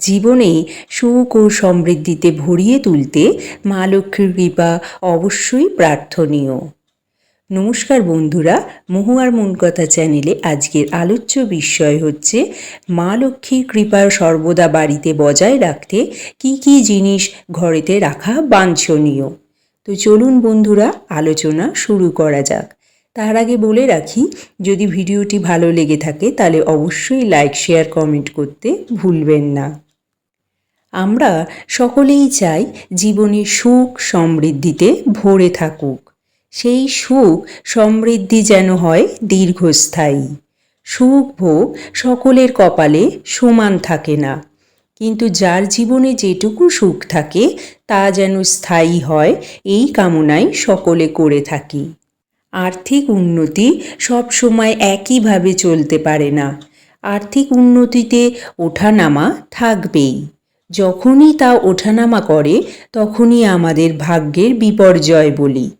জীবনে সুখ ও সমৃদ্ধিতে ভরিয়ে তুলতে মা লক্ষ্মীর কৃপা অবশ্যই প্রার্থনীয়। নমস্কার বন্ধুরা, মহুয়ার মন কথা চ্যানেলে আজকের আলোচ্য বিষয় হচ্ছে, মা লক্ষ্মীর কৃপার সর্বদা বাড়িতে বজায় রাখতে কি কি জিনিস ঘরেতে রাখা বাঞ্ছনীয়। তো চলুন বন্ধুরা, আলোচনা শুরু করা যাক। তার আগে বলে রাখি, যদি ভিডিওটি ভালো লেগে থাকে তাহলে অবশ্যই লাইক, শেয়ার, কমেন্ট করতে ভুলবেন না। আমরা সকলেই চাই জীবনে সুখ সমৃদ্ধিতে ভরে থাকুক। সেই সুখ সমৃদ্ধি যেন হয় দীর্ঘস্থায়ী। সুখ ভোগ সকলের কপালে সমান থাকে না। কিন্তু যার জীবনে যেটুকু সুখ থাকে, তা যেন স্থায়ী হয়, এই কামনাই সকলে করে থাকি। আর্থিক উন্নতি সব সময় একইভাবে চলতে পারে না। আর্থিক উন্নতিতে ওঠানামা থাকবেই। যখনই তা ওঠানামা করে, তখনই আমাদের ভাগ্যের বিপর্যয় বলি।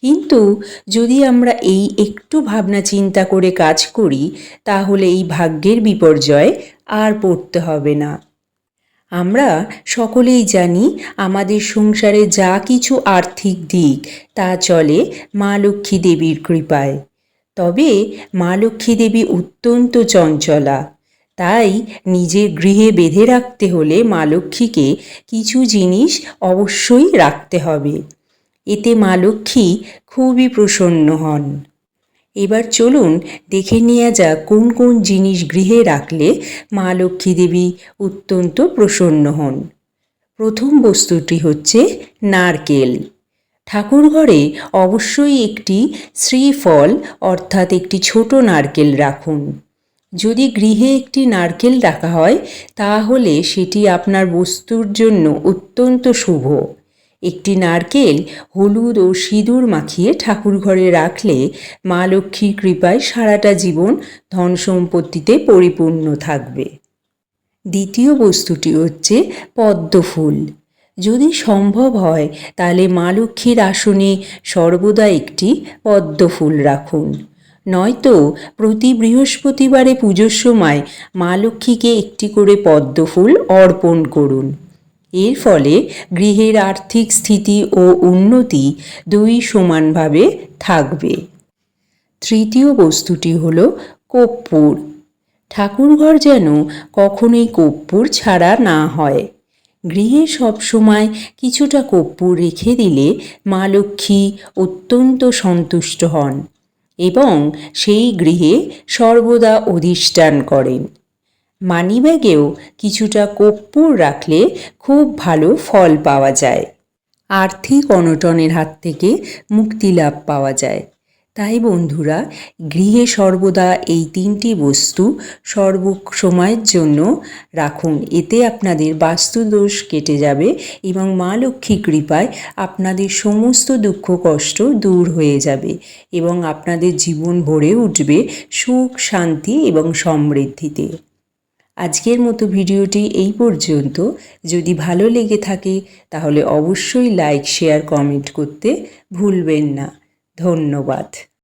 কিন্তু যদি আমরা এই একটু ভাবনা চিন্তা করে কাজ করি, তাহলে এই ভাগ্যের বিপর্যয় আর পড়তে হবে না। আমরা সকলেই জানি আমাদের সংসারে যা কিছু আর্থিক দিক, তা চলে মা লক্ষ্মী দেবীর কৃপায়। তবে মা লক্ষ্মী দেবী অত্যন্ত চঞ্চলা। তাই নিজের গৃহে বেঁধে রাখতে হলে মা লক্ষ্মীকে কিছু জিনিস অবশ্যই রাখতে হবে। এতে মা লক্ষ্মী খুবই প্রসন্ন হন। এবার চলুন দেখে নেওয়া যাক কোন কোন জিনিস গৃহে রাখলে মা লক্ষ্মী দেবী অত্যন্ত প্রসন্ন হন। প্রথম বস্তুটি হচ্ছে নারকেল। ঠাকুর ঘরে অবশ্যই একটি শ্রীফল অর্থাৎ একটি ছোট নারকেল রাখুন। যদি গৃহে একটি নারকেল রাখা হয়, তাহলে সেটি আপনার বস্তুর জন্য অত্যন্ত শুভ। একটি নারকেল হলুদ ও সিঁদুর মাখিয়ে ঠাকুর ঘরে রাখলে মা লক্ষ্মীর কৃপায় সারাটা জীবন ধন সম্পত্তিতে পরিপূর্ণ থাকবে। দ্বিতীয় বস্তুটি হচ্ছে পদ্ম ফুল যদি সম্ভব হয়, তাহলে মা লক্ষ্মীর আসনে সর্বদা একটি পদ্ম ফুল রাখুন। নয়তো প্রতি বৃহস্পতিবারে পুজোর সময় মা লক্ষ্মীকে একটি করে পদ্ম ফুল অর্পণ করুন। এর ফলে গৃহের আর্থিক স্থিতি ও উন্নতি দুই সমানভাবে থাকবে। তৃতীয় বস্তুটি হল কর্পূর। ঠাকুরঘর যেন কখনোই কর্পূর ছাড়া না হয়। গৃহে সবসময় কিছুটা কর্পূর রেখে দিলে মা লক্ষ্মী অত্যন্ত সন্তুষ্ট হন। এবং সেই গৃহে সর্বদা অধিষ্ঠান করেন। মানিব্যাগেও কিছুটা কর্পূর রাখলে খুব ভালো ফল পাওয়া যায়। আর্থিক অনটনের হাত থেকে মুক্তি লাভ পাওয়া যায়। তাই বন্ধুরা, গৃহে সর্বদা এই তিনটি বস্তু সর্ব সময়ের জন্য রাখুন। এতে আপনাদের বাস্তুদোষ কেটে যাবে এবং মা লক্ষ্মী কৃপায় আপনাদের সমস্ত দুঃখ কষ্ট দূর হয়ে যাবে এবং আপনাদের জীবন ভরে উঠবে সুখ, শান্তি এবং সমৃদ্ধিতে। আজকের মতো ভিডিওটি এই পর্যন্ত। যদি ভালো লেগে থাকে, তাহলে অবশ্যই লাইক, শেয়ার, কমেন্ট করতে ভুলবেন না। ধন্যবাদ।